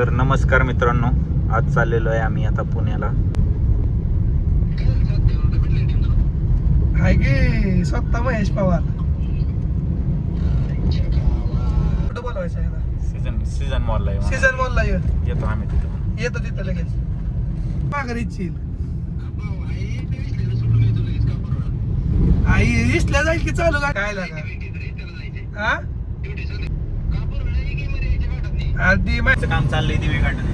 तर नमस्कार मित्रांनो आज चाललेलो आहे आम्ही आता पुण्याला. हाय गे स्वतः महेश पवार. कुठं बोलवायचं सीझन सीझन मॉलला आहे सीझन मॉलला ये येतो आम्ही तिथं येतो तिथं लगेच. माघारी इच्छिल आई इसल्या जाईल की चालू? का काय लागा? हा? आधी मा- त्याचं काम चाललंय दिवे काढत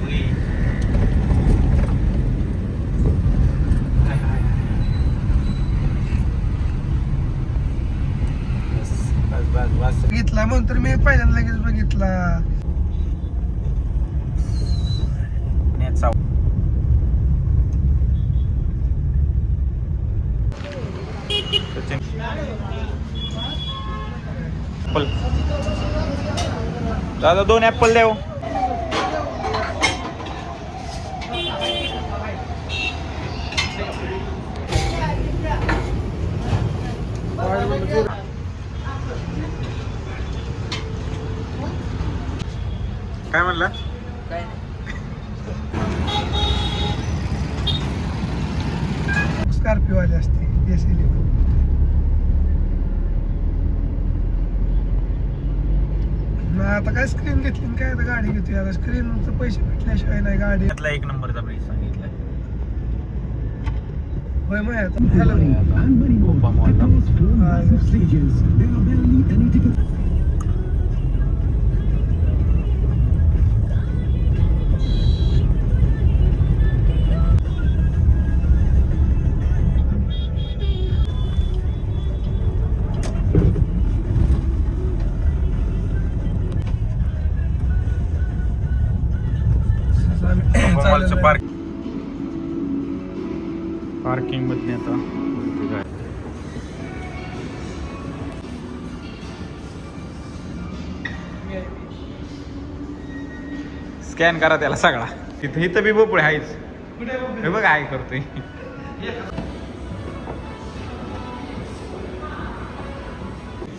बस बस बस. बघितला म्हणून तर मी पहिल्यांदा लगेच बघितला. दादा दोन ऍपल द्या हो. काय म्हणला? स्कॉर्पिओ आली असते. एस आता काय स्क्रीन घेतली काय आता गाडी घेतली? आता स्क्रीनचं पैसे भेटल्याशिवाय नाही गाडी. त्यातला एक नंबरचा प्राईस सांगितला. होय मग आता हॅलो. मॉलचं पार्क पार्किंगमध्ये आता. स्कॅन करा त्याला सगळा. तिथे इथं बी बोपळे आहेच. हे बघ काय करतोय.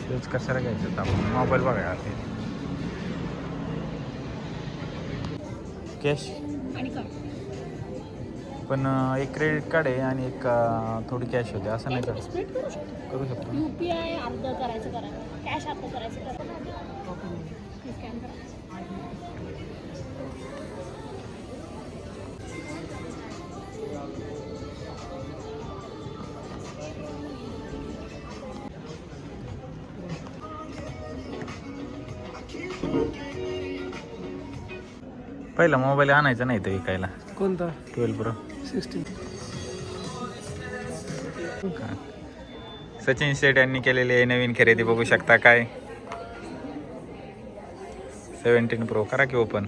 शोज कशाला घ्यायचं आपण मोबाईल बघायला ते कॅश आणि कार्ड पण एक क्रेडिट कार्ड आहे आणि एक थोडी कॅश होते. असं नाही का स्प्लिट करू शकतो. करू शकतो. यू पी आय अर्ध करायचं करा. कॅश अर्ध करायचं करा. स्कॅन करा. पहिला मोबाईल आणायचा नाही तर विकायला. कोणता? Twelve pro. Sixty Sachin Sheth यांनी केलेली आहे नवीन खरेदी बघू शकता काय? सेवन्टीन प्रो करा की ओपन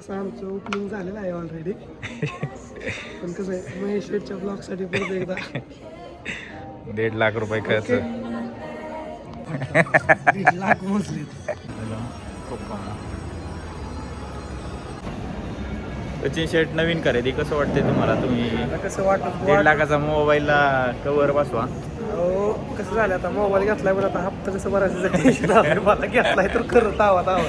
असं आमचं ओपनिंग झालेलं आहे ऑलरेडी पण कसं आहे महेश शेठच्या ब्लॉगसाठी परत एकदा. दीड लाख रुपये खर्च. दीड लाख मोजलेत. सचिन शेठ नवीन खरेदी. कसं वाटते तुम्हाला? तुम्ही कसं वाटत दीड लाखाचा मोबाईलला कवर बसवा. अहो कसं झालं आता? मोबाईल घेतलाय बरं आता हप्ता कसं भरायचं? मला घेतलाय तर खरं तावा तावा.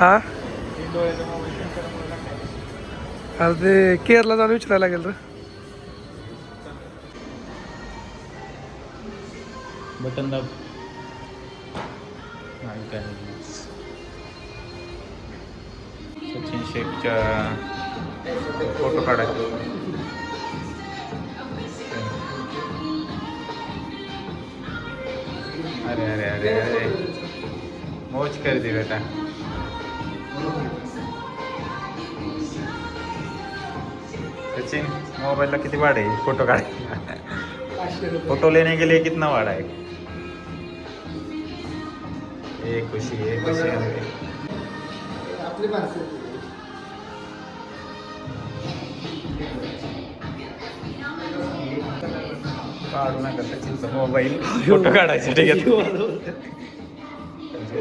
हा? आता ते केरला जाऊन विचारायला लागेल रे. बटन दाब. आणि काय नाही. सचिन शेठच्या फोटो काढायचे. अरे अरे अरे अरे. मौज कर दी बेटा. सचिन मोबाईलला किती वाढ आहे? फोटो काढायला फोटो लेने के लिए कितना वाढ आहे? एक खुशी एक खुशी. है काढू नका सचिनचा मोबाईल. फोटो काढायसाठी घेतो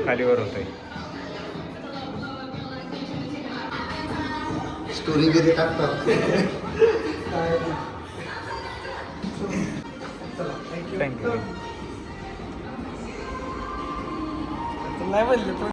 खालीवर होतोय. स्टोरी वगैरे टाकतात.